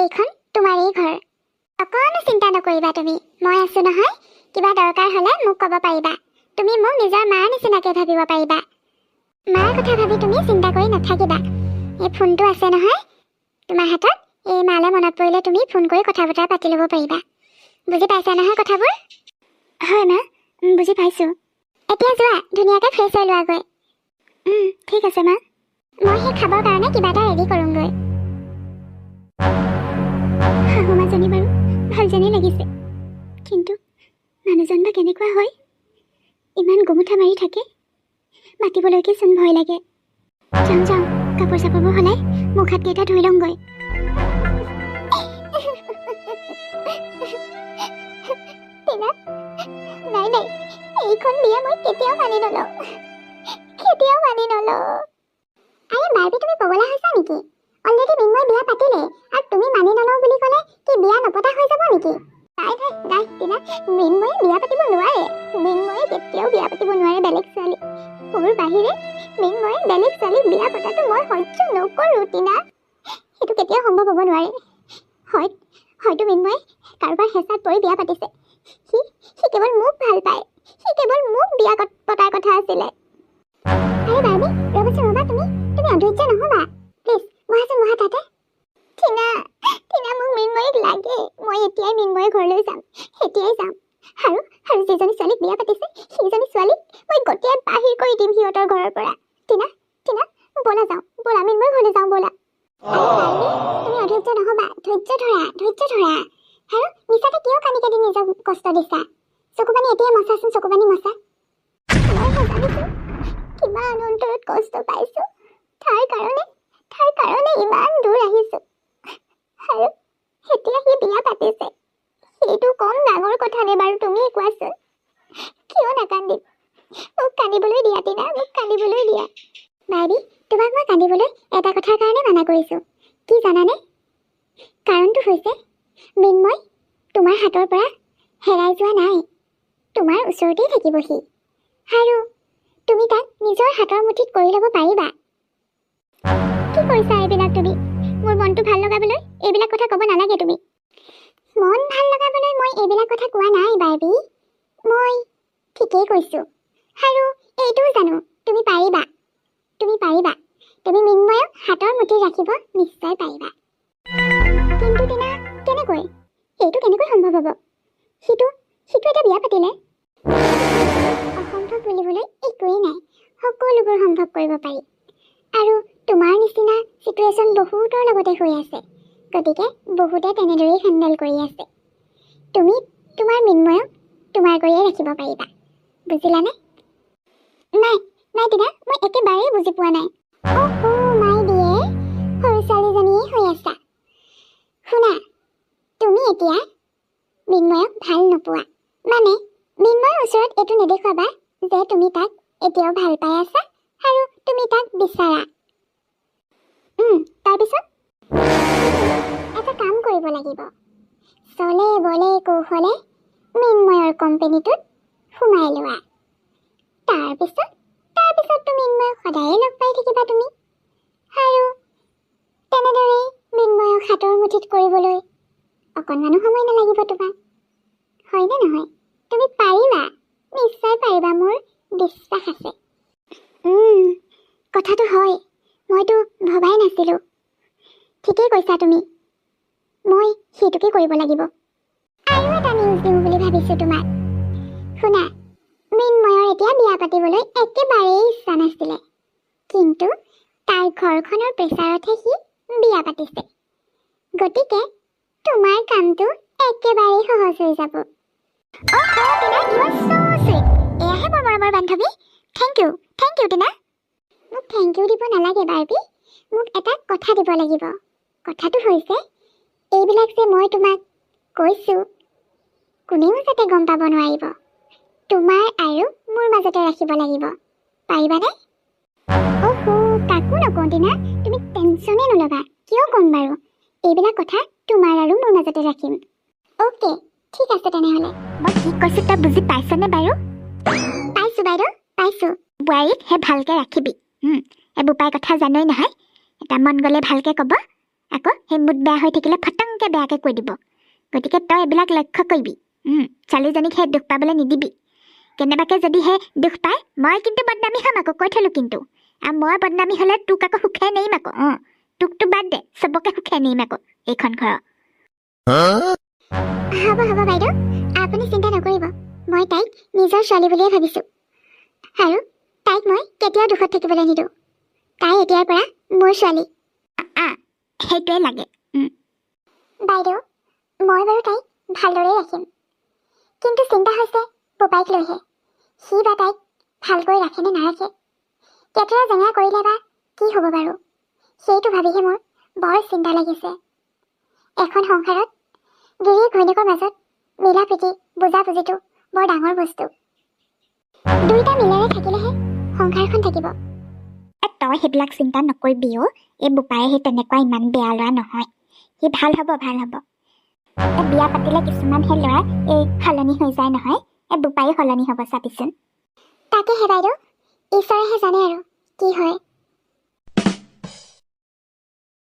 এইখন তোমাৰেই ঘৰ। অকণো চিন্তা নকৰিবা তুমি। মই আছো নহয়। কিবা দৰকাৰ হ'লে মোক ক'ব পাৰিবা। তুমি মোক নিজৰ মাৰ নিচিনাকৈ ভাবিব পাৰিবা। মাৰ কথা ভাবি তুমি চিন্তা কৰি নাথাকিবা। এই ফোনটো আছে নহয়। তোমাৰ হাতত। এই মালৈ মনত পৰিলে তুমি ফোন কৰি কথা বতৰা পাতি ল'ব পাৰিবা। বুজি পাইছা নহয় কথাবোৰ? হয় মা। বুজি পাইছোঁ। এতিয়া যোৱা। ধুনীয়াকৈ ফ্ৰেছ হৈ লোৱাগৈ। ঠিক আছে মা। মই সেই খাবৰ কাৰণে কিবা এটা ৰেডি কৰোঁগৈ। মাজনী বাৰু ভাল যেনেই লাগিছে। কিন্তু মানুহজন বা কেনেকুৱা হয় ইমান গোমোঠা মাৰি থাকে মাতিবলৈকে চোন ভয় লাগে। যাওঁ যাওঁ কাপোৰ চাপোৰবোৰ সলাই মুখ হাতকেইটা ধুই লওঁগৈ। নাই নাই এইখন বিয়া মই কেতিয়াও মানি নলওঁ। কেতিয়াও মানি নলওঁ। আৰে বাৰ্বি তুমি পগলা হৈছা নেকি? অলৰেডি মিন্ময় বিয়া পাতিলে আৰু তুমি মানি নলওঁ বুলি বিয়া নপতা হৈ যাব নেকি? নাই নাই নাই টিনা মিন্ময়ে বিয়া পাতিব নোৱাৰে। মিন্ময়ে কেতিয়াও বিয়া পাতিব নোৱাৰে বেলেগ ছোৱালী। মোৰ বাহিৰে মিন্ময়ে বেলেগ ছোৱালীক বিয়া পতাটো মই সহ্য নকৰোঁ টিনা। সেইটো কেতিয়াও সম্ভৱ হ'ব নোৱাৰে। হয় হয়তো মিন্ময়ে কাৰোবাৰ হেঁচাত পৰি বিয়া পাতিছে। সি সি কেৱল মোক ভাল পায়। সি কেৱল মোক বিয়া পতাৰ কথা আছিলে। আৰে বাৰ্বি ৰ'বাচোন ৰ'বা তুমি তুমি অধৈৰ্য নহ'বা। প্লিজ বহাচোন বহা তাতে টিনা টিনা মোক মৃন্ময়ক লাগে মই এতিয়াই মৃন্ময়ৰ ঘৰলৈ যাম এতিয়াই যাম আৰু আৰু যিজনী ছোৱালীক বিয়া পাতিছে সেইজনী ছোৱালীক মই গোটেই বাহিৰ কৰি দিম সিহঁতৰ ঘৰৰ পৰা টিনা টিনা ব'লা যাওঁ ব'লা মৃন্ময় ঘৰলৈ যাওঁ ব'লা তুমি অধৈৰ্য নহ'বা ধৈৰ্য ধৰা ধৈৰ্য ধৰা আৰু মিছাতে কিয় কানি কাটি নিজক কষ্ট দিছা চকুপানী এতিয়াই মচাচোন চকুপানী মচা কিমান অন্তৰত কষ্ট পাইছো তাৰ কাৰণে তাৰ কাৰণে ইমান দূৰ আহিছো আৰু এতিয়া সি বিয়া পাতিছে সেইটো কম ডাঙৰ কথা নে বাৰু তুমিয়ে কোৱাচোন? কিয় নাকান্দিম? মোক কান্দিবলৈ দিয়া টিনা মোক কান্দিবলৈ দিয়া। বাৰ্বি তোমাক মই কান্দিবলৈ এটা কথাৰ কাৰণে মানা কৰিছো। কি জানানে? কাৰণটো হৈছে মৃন্ময় তোমাৰ হাতৰ পৰা হেৰাই যোৱা নাই। তোমাৰ ওচৰতেই থাকিব সি আৰু তুমি তাক নিজৰ হাতৰ মুঠিত কৰি ল'ব পাৰিবা। কি কৰিছা এইবিলাক মনটো ভাল লগাবলৈ এইবিলাক কথা ক'ব নালাগে তুমি। মন ভাল লগাবলৈ মই এইবিলাক কথা কোৱা নাই বাৰ্বি। মই ঠিকেই কৈছোঁ। আৰু এইটোও জানো তুমি পাৰিবা। তুমি পাৰিবা। তুমি মৃন্ময়ক হাতৰ মুঠিত ৰাখিব নিশ্চয় পাৰিবা। কিন্তু টিনা কেনেকৈ? সেইটো কেনেকৈ সম্ভৱ হ'ব? সিটো সিটো এটা বিয়া পাতিলে? অসম্ভৱ বুলিবলৈ একোৱেই নাই। সকলোবোৰ সম্ভৱ কৰিব পাৰি। আৰু তোমাৰ নিচিনা চিটুৱেশ্যন বহুতৰ লগতে হৈ আছে। গতিকে বহুতে তেনেদৰেই হেণ্ডেল কৰি আছে। তুমি তোমাৰ মৃন্ময়ক তোমাৰ কৰিয়ে ৰাখিব পাৰিবা। বুজিলানে? নাই নাই দিদা মই একেবাৰেই বুজি পোৱা নাই। মাই দিয়ে সৰু ছোৱালীজনীয়ে হৈ আছা। শুনা তুমি এতিয়া মৃন্ময়ক ভাল নোপোৱা। মানে মৃন্ময়ৰ ওচৰত এইটো নেদেখুৱাবা যে তুমি তাক এতিয়াও ভাল পাই আছা আৰু তুমি তাক বিচাৰা। তাৰপিছত? এটা কাম কৰিব লাগিব। চলে বলে কৌশলে মৃন্ময়ৰ কোম্পেনীটোত সোমাই লোৱা। তাৰপিছত তাৰপিছত তুমি মৃন্ময়ক সদায়ে লগ পাই থাকিবা তুমি। আৰু তেনেদৰে মৃন্ময়ক হাতৰ মুঠিত কৰিবলৈ অকণমানো সময় নালাগিব তোমাক। হয়নে নহয়? তুমি পাৰিবা নিশ্চয় পাৰিবা মোৰ বিশ্বাস আছে উম, কথাটো হয় মইতো ভবাই নাছিলোঁ ঠিকেই কৈছা তুমি। মই সেইটোকে কৰিব লাগিব। আৰু এটা নিউজ দিওঁ বুলি ভাবিছোঁ তোমাক। শুনা মৃন্ময়ৰ এতিয়া বিয়া পাতিবলৈ একেবাৰেই ইচ্ছা নাছিলে। কিন্তু তাৰ ঘৰখনৰ প্ৰেছাৰতহে সি বিয়া পাতিছে। গতিকে তোমাৰ কামটো একেবাৰেই সহজ হৈ যাব। Thank you thank you Tina. মোক থেংক ইউ দিব নালাগে বাৰ্বি। মোক এটা কথা দিব লাগিব। কথাটো হৈছে এইবিলাক যে মই তোমাক কৈছোঁ কোনেও যাতে গম পাব নোৱাৰিব। তোমাৰ আৰু মোৰ মাজতে ৰাখিব লাগিব। পাৰিবানে? অহ' কাকো নকওঁ টিনা তুমি টেনশ্যনেই নল'বা। কিয় ক'ম বাৰু? এইবিলাক কথা তোমাৰ আৰু মোৰ মাজতে ৰাখিম। অ'কে ঠিক আছে তেনেহ'লে। মই কি কৈছোঁ তই বুজি পাইছনে বাৰু? পাইছোঁ বাইদেউ পাইছোঁ। বোৱাৰীক হে ভালকৈ ৰাখিবি। এই বোপাই কথা জানই নহয়। এটা মন গ'লে ভালকৈ ক'ব। আকৌ সেই মুড বেয়া হৈ থাকিলে ফটাংকে বেয়াকে কৈ দিব। গতিকে তই এইবিলাক লক্ষ্য কৰিবি। ছোৱালীজনীক সেই দুখ পাবলৈ নিদিবি। কেনেবাকে যদি সেই দুখ পায় মই কিন্তু বদনামী হ'ম আকৌ কৈ থলো কিন্তু। আৰু মই বদনামী হ'লে তোক আকৌ সুখে নেৰিম আকৌ। অঁ তোকতো বাদ দে চবকে সুখে নেৰিম আকৌ এইখন ঘৰৰ। হ'ব হ'ব বাইদেউ আপুনি চিন্তা নকৰিব। মই তাইক নিজৰ ছোৱালী বুলিয়ে ভাবিছোঁ। আৰু তাইক মই কেতিয়াও দুখত থাকিবলৈ নিদিওঁ। তাই এতিয়াৰ পৰা মোৰ ছোৱালী। সেইটোৱে লাগে। বাইদেউ মই বাৰু তাইক ভালদৰে ৰাখিম। কিন্তু চিন্তা হৈছে বোপাইক লৈহে। সি বা তাইক ভালকৈ ৰাখেনে নাৰাখে? কেতিয়া জেঙা কৰিলে বা কি হ'ব বাৰু? সেইটো ভাবিহে মোৰ বৰ চিন্তা লাগিছে। এখন সংসাৰত গিৰি ঘৈণীয়েকৰ মাজত মিলা প্ৰীতি বুজা বুজিটো বৰ ডাঙৰ বস্তু। দুয়োটা মিলেৰে থাকিলেহে সংসাৰখন থাকিব। তই সেইবিলাক চিন্তা নকৰিবি অ' এই বোপায়ে সেই তেনেকুৱা ইমান বেয়া ল'ৰা নহয়। সি ভাল হ'ব ভাল হ'ব। এই বিয়া পাতিলে কিছুমান সেই ল'ৰা এই সলনি হৈ যায় নহয়। এই বোপায়ো সলনি হ'ব চাবিচোন। তাকেহে বাইদেউ ঈশ্বৰেহে জানে আৰু কি হয়।